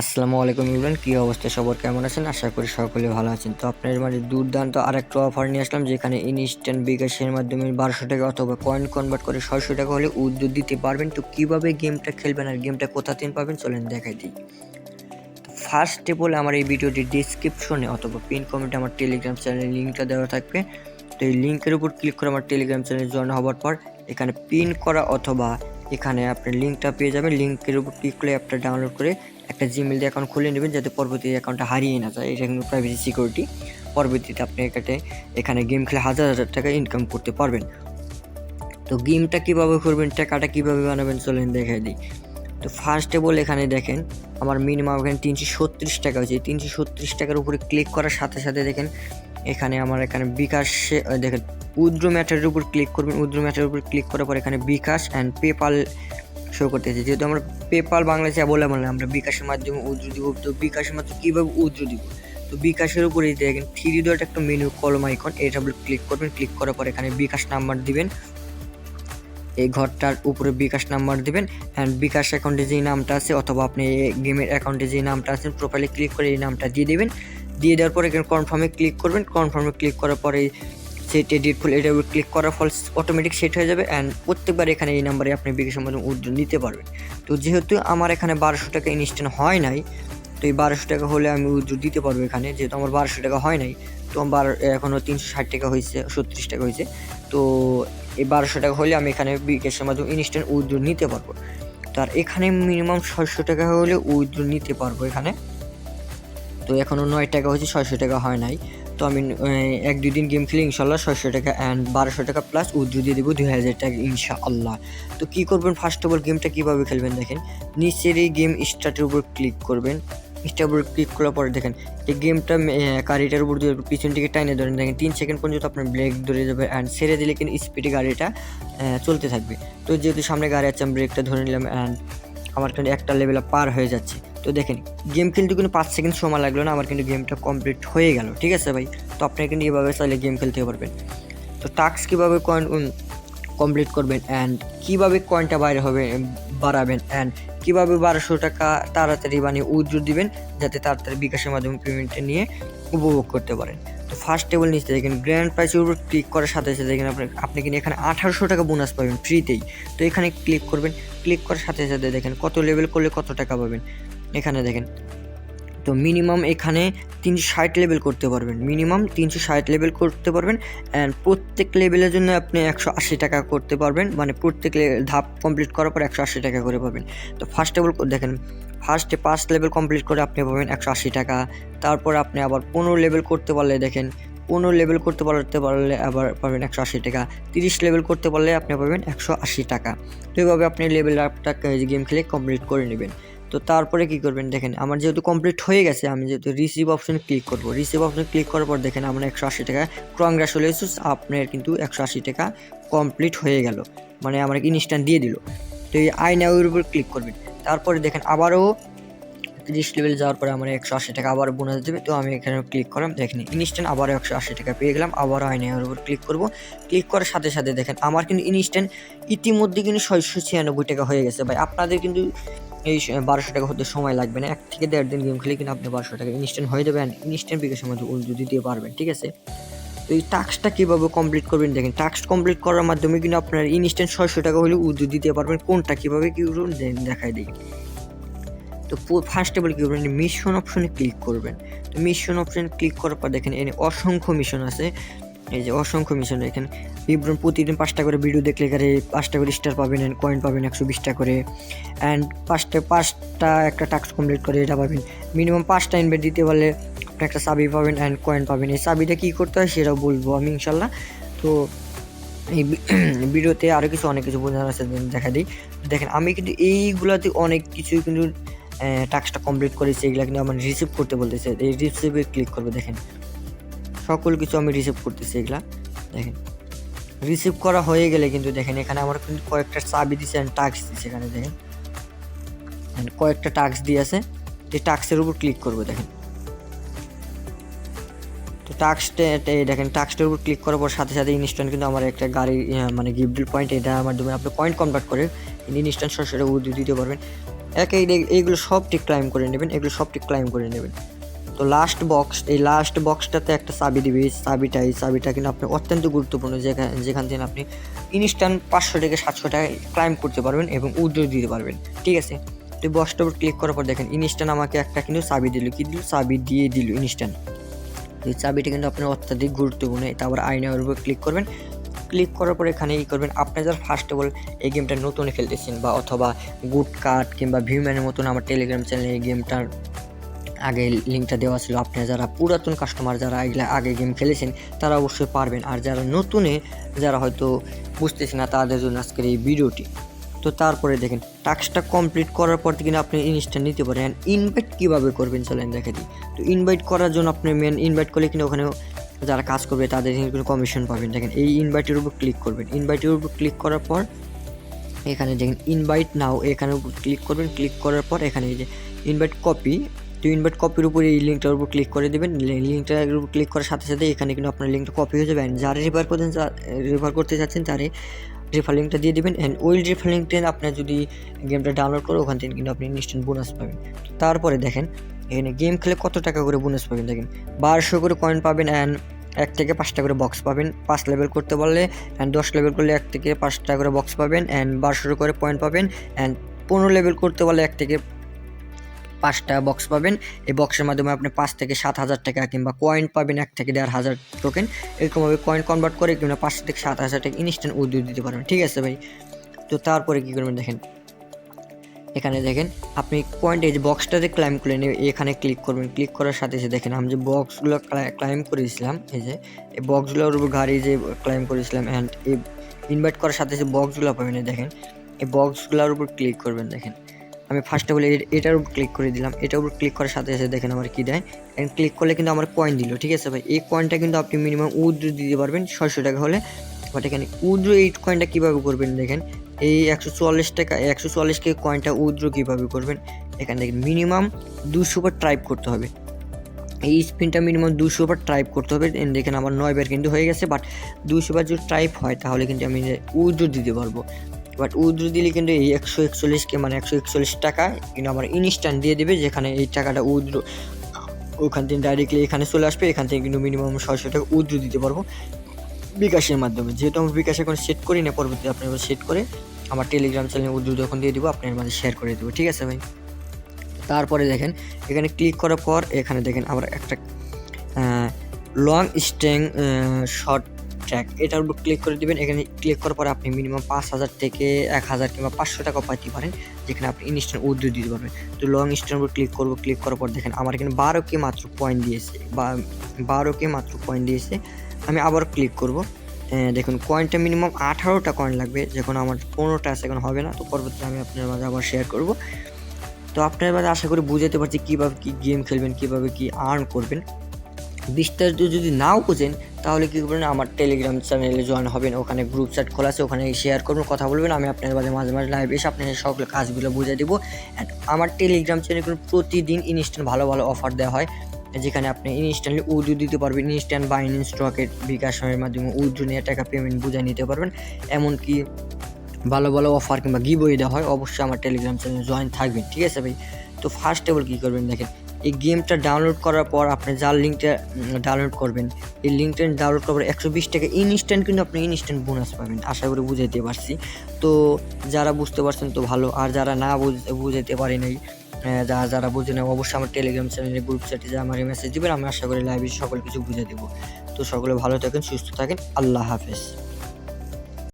আসসালামু আলাইকুম ইমরান, কী অবস্থা? সবার কেমন আছেন? আশা করি সকলে ভালো আছেন। তো আপনাদের মাঝে দুর্দান্ত আরেকটা অফার নিয়ে আসলাম, যেখানে ইনস্ট্যান্ট বিকাশের মাধ্যমে বারোশো টাকা অথবা কয়েন কনভার্ট করে ছয়শো টাকা হলে উদ্যোগ দিতে পারবেন। তো কীভাবে গেমটা খেলবেন আর গেমটা কোথা থেকে পাবেন চলেন দেখাই দিই। ফার্স্ট বলে আমার এই ভিডিওটি ডিসক্রিপশনে অথবা পিন কমেন্টে আমার টেলিগ্রাম চ্যানেলের লিঙ্কটা দেওয়া থাকবে। তো এই লিঙ্কের উপর ক্লিক করে আমার টেলিগ্রাম চ্যানেলে জয়েন হওয়ার পর এখানে পিন করা অথবা এখানে আপনার লিঙ্কটা পেয়ে যাবেন। লিঙ্কের উপর ক্লিক করে অ্যাপটা ডাউনলোড করে একটা জিমেল দিয়ে অ্যাকাউন্ট খুলে নেবেন যাতে পরবর্তী অ্যাকাউন্টটা হারিয়ে না যায়। এটা কিন্তু প্রাইভেসি সিকিউরিটি পরবর্তীতে আপনি এখানে এখানে গেম খেলে হাজার হাজার টাকা ইনকাম করতে পারবেন। তো গেমটা কীভাবে করবেন, টাকাটা কীভাবে বানাবেন চলেন দেখাই দিই। তো ফার্স্টে বলে এখানে দেখেন, আমার মিনিমাম এখানে তিনশো ছত্রিশ টাকা হয়েছে। তিনশো ছত্রিশ টাকার উপরে ক্লিক করার সাথে সাথে দেখেন, এখানে আমার এখানে বিকাশে দেখেন, উদ্র ম্যাটারের উপর ক্লিক করবেন। উদ্র ম্যাটারের উপর ক্লিক করার পর এখানে বিকাশ অ্যান্ড পেপাল শো করতেছে। যেহেতু আমরা পেপাল বাংলাদেশে অ্যাভেলেবল আমরা বিকাশের মাধ্যমে উদ্র দিব। তো বিকাশের মাধ্যমে কীভাবে উদ্র দিব? তো বিকাশের উপরে দেখেন থ্রি ডট একটা মেনু কলম আইকন এটা ক্লিক করবেন ক্লিক করার পর এখানে বিকাশ নাম্বার দিবেন। এই ঘরটার উপরে বিকাশ নাম্বার দিবেন। অ্যান্ড বিকাশ অ্যাকাউন্টে যেই নামটা আছে, অথবা আপনি গেমের অ্যাকাউন্টে যেই নামটা আছে প্রোফাইলে ক্লিক করে এই নামটা দিয়ে দেবেন। দিয়ে দেওয়ার পরে এখানে কনফার্মে ক্লিক করবেন। কনফার্মে ক্লিক করার পরে সেট এডিট ফুল এটা ক্লিক করার ফল অটোমেটিক সেট হয়ে যাবে অ্যান্ড প্রত্যেকবার এখানে এই নাম্বারে আপনি বিকাশের মাধ্যমে উদ্যোগ নিতে পারবেন। তো যেহেতু আমার এখানে বারোশো টাকা ইনস্ট্যান্ট হয় নাই, তো এই বারোশো টাকা হলে আমি উদ্যোগ দিতে পারব এখানে, যেহেতু আমার বারোশো টাকা হয় নাই, তো আমার এখনও তিনশো ষাট টাকা হয়েছে, ছত্রিশ টাকা হয়েছে। তো এই বারোশো টাকা হলে আমি এখানে বিকাশের মাধ্যমে ইনস্ট্যান্ট উদ্যোগ নিতে পারব। তো আর এখানে মিনিমাম ছয়শো টাকা হলে উইথড্র নিতে পারব এখানে। তো এখনও নয় টাকা হয়েছে, ছয়শো টাকা হয় নাই। তো আমি এক দুই দিন গেম খেলে ইনশাল্লাহ ছয়শো টাকা অ্যান্ড বারোশো টাকা প্লাস উইথড্র দিয়ে দেবো দুই হাজার টাকা, ইনশাআল্লাহ। তো কী করবেন? ফার্স্ট অফ অল গেমটা কীভাবে খেলবেন দেখেন? নিচের এই গেম স্টার্টের উপর ক্লিক করবেন। স্টার্টের উপর ক্লিক করার পরে দেখেন, এই গেমটা গাড়িটার উপর দিয়ে পিছন দিকে টাইনে ধরেন। দেখেন, তিন সেকেন্ড পর্যন্ত আপনার ব্রেক ধরে যাবে অ্যান্ড ছেড়ে দিলে কিন্তু স্পিডে গাড়িটা চলতে থাকবে। তো যেহেতু সামনে গাড়ি আছে, আমি ব্রেকটা ধরে নিলাম অ্যান্ড আমার কিন্তু একটা লেভেল পার হয়ে যাচ্ছে। তো দেখেন গেম খেলতে কিন্তু পাঁচ সেকেন্ড সময় লাগল না, আমার কিন্তু গেমটা কমপ্লিট হয়ে গেল, ঠিক আছে ভাই? তো আপনি কিন্তু এভাবে চাইলে গেম খেলতে পারবেন। তো টাস্ক কীভাবে কয়েন কমপ্লিট করবেন অ্যান্ড কীভাবে কয়েনটা বাইরে হবে বাড়াবেন অ্যান্ড কীভাবে বারোশো টাকা তাড়াতাড়ি বানিয়ে উজ্জ্ব দিবেন, যাতে তাড়াতাড়ি বিকাশের মাধ্যমে পেমেন্টটা নিয়ে উপভোগ করতে পারেন। ফার্স্ট টেবিল নিচে দেখেন গ্র্যান্ড প্রাইসের উপর ক্লিক করার সাথে সাথে দেখেন আপনি আপনি কিন্তু এখানে আঠারোশো টাকা বোনাস পাবেন ফ্রিতেই তো এখানে ক্লিক করবেন ক্লিক করার সাথে সাথে দেখেন কত লেভেল করলে কত টাকা পাবেন। এখানে দেখেন তো মিনিমাম এখানে তিনশো ষাট লেভেল করতে পারবেন। মিনিমাম তিনশো ষাট লেভেল করতে পারবেন অ্যান্ড প্রত্যেক লেভেলের জন্য আপনি একশো আশি টাকা করতে পারবেন। মানে প্রত্যেক ধাপ কমপ্লিট করার পর একশো আশি টাকা করে পাবেন। তো ফার্স্ট লেভেল দেখেন ফার্স্টে পাঁচ লেভেল কমপ্লিট করে আপনি পাবেন একশো আশি টাকা। তারপর আপনি আবার পনেরো লেভেল করতে পারলে দেখেন, পনেরো লেভেল করতে পারতে পারলে আবার পাবেন একশো আশি টাকা। তিরিশ লেভেল করতে পারলে আপনি পাবেন একশো আশি টাকা। তো এইভাবে আপনি লেভেল আপটা গেম খেলে কমপ্লিট করে নেবেন। তো তারপরে কি করবেন? দেখেন, আমার যেহেতু কমপ্লিট হয়ে গেছে, আমি যেহেতু রিসিভ অপশনে ক্লিক করব। রিসিভ অপশনে ক্লিক করার পর দেখেন, আমার একশো আশি টাকা কংগ্রাচুলেশনস আপনার কিন্তু একশো আশি টাকা কমপ্লিট হয়ে গেল। মানে আমার ইনস্ট্যান্ট দিয়ে দিল। তো এই আই নাওয়ের উপর ক্লিক করবেন। তারপরে দেখেন, আবারও তিরিশ লেভেল যাওয়ার পরে আমার একশো আশি টাকা আবার বোনাস দেবে। তো আমি এখানে ক্লিক করলাম। দেখেন ইনস্ট্যান্ট আবারও একশো আশি টাকা পেয়ে গেলাম। আবারও আইনের উপর ক্লিক করব। ক্লিক করার সাথে সাথে দেখেন, আমার কিন্তু ইনস্ট্যান্ট ইতিমধ্যে কিন্তু ছয়শো ছিয়ানব্বই টাকা হয়ে গেছে। ভাই, আপনাদের কিন্তু এই বারোশো টাকা হতে সময় লাগবে না। এক থেকে দেড় দিন গেম খেলে কিন্তু আপনি বারোশো টাকা ইনস্ট্যান্ট হয়ে যাবে অ্যান্ড ইনস্ট্যান্ট বিকাশের মধ্যে উল্টো দিতে পারবেন, ঠিক আছে? তো এই টাস্কটা কীভাবে কমপ্লিট করবেন দেখেন টাস্ক কমপ্লিট করার মাধ্যমে কিন্তু আপনার ইনস্ট্যান্ট ছয়শো টাকা হলে উর্দু দিতে পারবেন। কোনটা কীভাবে কী করুন দে- দেখাই দিই তো ফার্স্ট অফ কী করবেন? মিশন অপশনে ক্লিক করবেন। তো মিশন অপশনে ক্লিক করার পর দেখেন এখানে অসংখ্য মিশন আছে। এই যে অসংখ্য মিশন এখানে। বিবরণ প্রতিদিন পাঁচটা করে ভিডিও দেখলে এখানে পাঁচটা করে স্টার পাবেন অ্যান্ড কয়েন পাবেন একশো বিশটা করে। অ্যান্ড পাঁচটা পাঁচটা একটা টাস্ক কমপ্লিট করে এটা পাবেন। মিনিমাম পাঁচটা ইনভেট দিতে পারলে আপনি একটা চাবি পাবেন অ্যান্ড কয়েন পাবেন। এই চাবিটা কী করতে হয় সেটাও বলব আমি ইনশাল্লাহ তো এই ভিডিওতে আরও কিছু, অনেক কিছু বোঝানোর আছে দেখা দিই। দেখেন, আমি কিন্তু এইগুলাতে অনেক কিছুই কিন্তু টাস্কটা কমপ্লিট করেছি, এগুলো কিন্তু আমার রিসিভ করতে বলতেছে। এই রিসিভে ক্লিক করবে, দেখেন। সকল কিছু আমি রিসিভ করতেছি এগুলা। দেখেন। রিসিভ করা হয়ে গেলে কিন্তু দেখেন, এখানে আমার কিন্তু কয়েকটা চাবি দিচ্ছে অ্যান্ড টাস্ক দিচ্ছে এখানে, দেখেন। and কয়েকটা টাস্ক দিয়ে আছে। টাস্কের উপর ক্লিক করব, দেখেন। তো টাস্কটা দেখেন টাস্কটার উপর ক্লিক করার পর সাথে সাথে ইনস্ট্যান্ট কিন্তু আমার একটা গাড়ি মানে গিফট পয়েন্ট এটা আমার মাধ্যমে আপনি পয়েন্ট কনভার্ট করে ইনস্ট্যান্ট সরাসরি দিতে পারবেন। এক এইগুলো সবটি ক্লাইম করে নেবেন, এগুলো সবটি ক্লাইম করে নেবেন। তো লাস্ট বক্স এই লাস্ট বক্সটাতে একটা চাবি দিবে। চাবিটা, এই চাবিটা কিন্তু আপনি অত্যন্ত গুরুত্বপূর্ণ। যেখানে যেখান থেকে আপনি ইনস্ট্যান্ট পাঁচশো থেকে সাতশো টাকা ক্লাইম করতে পারবেন এবং উইথড্র দিতে পারবেন। ঠিক আছে? তো বক্সটার উপর ক্লিক করার পর দেখেন ইনস্ট্যান্ট আমাকে একটা কিন্তু চাবি দিল। কি দিল? চাবি দিয়ে দিল ইনস্ট্যান্ট এই চাবিটা কিন্তু আপনার অত্যাধিক গুরুত্বপূর্ণ। তারপর আইনের উপর ক্লিক করবেন। ক্লিক করার পর এখানে ই করবেন, আপনি যারা ফার্স্ট অফ অল এই গেমটা নতুন খেলতেছেন বা অথবা গুড কার্ড কিংবা ভিউম্যানের মতন আমার টেলিগ্রাম চ্যানেলে এই গেমটার আগে লিঙ্কটা দেওয়া ছিল, আপনি যারা পুরাতন কাস্টমার যারা এগুলো আগে গেম খেলেছেন, তারা অবশ্যই পারবেন। আর যারা নতুনে, যারা হয়তো বুঝতেছে না, তাদের জন্য আজকের এই ভিডিওটি। তো তারপরে দেখেন টাস্কটা কমপ্লিট করার পর কিন্তু আপনি জিনিসটা নিতে পারেন। ইনভাইট কীভাবে করবেন চলেন দেখে দিই। তো ইনভাইট করার জন্য আপনি মেন ইনভাইট করলে কিন্তু ওখানে যারা কাজ করবে, তাদের কিন্তু কমিশন পাবেন। দেখেন, এই ইনভাইটের উপর ক্লিক করবেন। ইনভাইটের উপর ক্লিক করার পর, এখানে দেখেন ইনভাইট নাও এখানে ক্লিক করবেন। ক্লিক করার পর এখানে যে ইনভাইট কপি তো ইনভার্ট কপির উপরে এই লিঙ্কটার উপর ক্লিক করে দেবেন। লিঙ্কটার উপর ক্লিক করার সাথে সাথে এখানে কিন্তু আপনার লিঙ্কটা কপি হয়ে যাবে। যারা রেফার করতেন রেফার করতে চাচ্ছেন তারে রেফার লিঙ্কটা দিয়ে দেবেন। অ্যান্ড ওই রেফার লিঙ্কটা আপনার যদি গেমটা ডাউনলোড করে, ওখান থেকে কিন্তু আপনি ইনস্ট্যান্ট বোনাস পাবেন। তারপরে দেখেন, এখানে গেম খেলে কত টাকা করে বোনাস পাবেন দেখেন। বারোশো করে কয়েন পাবেন অ্যান্ড এক থেকে পাঁচটা করে বক্স পাবেন। পাঁচ লেভেল করতে পারলে অ্যান্ড দশ লেভেল করলে এক থেকে পাঁচটা করে বক্স পাবেন। অ্যান্ড বারোশো করে পয়েন্ট পাবেন। অ্যান্ড পনেরো লেভেল করতে পারলে এক থেকে পাঁচটা বক্স পাবেন। এই বক্সের মাধ্যমে আপনি পাঁচ থেকে সাত হাজার টাকা কিংবা কয়েন পাবেন, এক থেকে দেড় হাজার টোকেন এরকমভাবে কয়েন কনভার্ট করে কিংবা পাঁচ থেকে সাত হাজার টাকা ইনস্ট্যান্ট উদ্যোগ দিতে পারবেন। ঠিক আছে ভাই? তো তারপরে কী করবেন দেখেন? এখানে দেখেন, আপনি পয়েন্ট এই যে বক্সটাতে ক্লাইম করে নেবে এখানে ক্লিক করবেন। ক্লিক করার সাথে সাথে দেখেন, আমি যে বক্সগুলো ক্লাইম করেছিলাম, এই যে, এই বক্সগুলোর উপর গাড়ি যে ক্লাইম করেছিলাম অ্যান্ড এই ইনভাইট করার সাথে সাথে বক্সগুলো পাবেন দেখেন। এই বক্সগুলোর উপর ক্লিক করবেন, দেখেন। আমি ফার্স্টে বলে এটার উপর ক্লিক করে দিলাম। এটার উপর ক্লিক করার সাথে সাথে দেখেন আমার কী দেয়? অ্যান্ড ক্লিক করলে কিন্তু আমার কয়েন দিল, ঠিক আছে ভাই? এই কয়েনটা কিন্তু আপনি মিনিমাম উদ্র দিতে পারবেন ছয়শো টাকা হলে। বাট এখানে উদ্র এই কয়েনটা কীভাবে করবেন দেখেন? এই একশো চুয়াল্লিশ টাকা একশো চুয়াল্লিশকে কয়েনটা উদ্র কীভাবে করবেন? এখানে দেখেন মিনিমাম দুশো বার ট্রাইপ করতে হবে। এই স্পিনটা মিনিমাম দুশো বার ট্রাইপ করতে হবে। দেখেন আমার নয় বার কিন্তু হয়ে গেছে বাট দুশো বার যদি ট্রাইপ হয় তাহলে কিন্তু আমি উদ্র দিতে পারব। বাট উদ্র দিলে কিন্তু এই একশো একচল্লিশকে মানে একশো একচল্লিশ টাকা কিন্তু আমার ইনস্ট্যান্ট দিয়ে দেবে, যেখানে এই টাকাটা উদ্র ওখান থেকে ডাইরেক্টলি এখানে চলে আসবে, এখান থেকে কিন্তু মিনিমাম ছয়শো টাকা উদ্র দিতে পারব বিকাশের মাধ্যমে। যেহেতু আমি বিকাশ এখন সেট করি না পরবর্তী আপনি সেট করে আমার টেলিগ্রাম চ্যানেলে উদ্র যখন দিয়ে দিব আপনার মাঝে শেয়ার করে দেবো, ঠিক আছে ভাই? তারপরে দেখেন, এখানে ক্লিক করার পর এখানে দেখেন আবার একটা লং স্ট্যাং শর্ট ট্র্যাক এটার উপর ক্লিক করে দিবেন। এখানে ক্লিক করার পরে আপনি মিনিমাম পাঁচ হাজার থেকে এক হাজার কিংবা পাঁচশো টাকা পাইতে পারেন, যেখানে আপনি ইনস্ট্যান্ট উদ্যোগ দিতে পারবেন। তো লং স্ট্যান্ড উপর ক্লিক করব ক্লিক করার পর দেখেন আমার এখানে বারো কে মাত্র পয়েন্ট দিয়েছে, বা বারো কে মাত্র পয়েন্ট দিয়েছে। আমি আবার ক্লিক করব। দেখুন কয়েনটা মিনিমাম আঠারোটা কয়েন লাগবে, যখন আমার পনেরোটা আছে, এখন হবে না। তো পরবর্তীতে আমি আপনার মাঝে আবার শেয়ার করব। তো আপনার মাঝে আশা করি বুঝাতে পারছি কীভাবে কী গেম খেলবেন, কীভাবে কী আর্ন করবেন। বিস্তারিত যদি নাও বোঝেন তাহলে কী করবেন আমার টেলিগ্রাম চ্যানেলে জয়েন হবেন, ওখানে গ্রুপ চ্যাট খোলা আছে, ওখানে শেয়ার করবেন কথা বলবেন, আমি আপনার মাঝে মাঝে মাঝে লাইভ এসে আপনার সকল কাজগুলো বুঝিয়ে দেবো। অ্যান্ড আমার টেলিগ্রাম চ্যানেলে কিন্তু প্রতিদিন ইনস্ট্যান্ট ভালো ভালো অফার দেওয়া হয়, যেখানে আপনি ইনস্ট্যান্টলি উদ্রু দিতে পারবেন ইনস্ট্যান্ট বাইন্যান্স স্টকের বিকাশের মাধ্যমে উদ্রু নিয়ে টাকা পেমেন্ট বুঝে নিতে পারবেন। এমনকি ভালো ভালো অফার কিংবা গিবই দেওয়া হয়, অবশ্যই আমার টেলিগ্রাম চ্যানেলে জয়েন থাকবেন, ঠিক আছে ভাই? তো ফার্স্ট এবার কী করবেন দেখেন এই গেমটা ডাউনলোড করার পর আপনি যার লিঙ্কটা ডাউনলোড করবেন, এই লিঙ্কটা ডাউনলোড করার পর একশো বিশ টাকা ইনস্ট্যান্ট কিন্তু আপনি ইনস্ট্যান্ট বোনাস পাবেন, আশা করি বুঝাইতে পারছি। তো যারা বুঝতে পারছেন তো ভালো, আর যারা না বুঝাইতে পারে নাই যারা যারা বুঝে না, অবশ্যই আমার টেলিগ্রাম চ্যানেলে গ্রুপ চ্যাটে যা আমার মেসেজ দেবেন, আমি আশা করি লাইভে সকল কিছু বুঝে দেবো। তো সকলে ভালো থাকেন, সুস্থ থাকেন, আল্লাহ হাফেজ।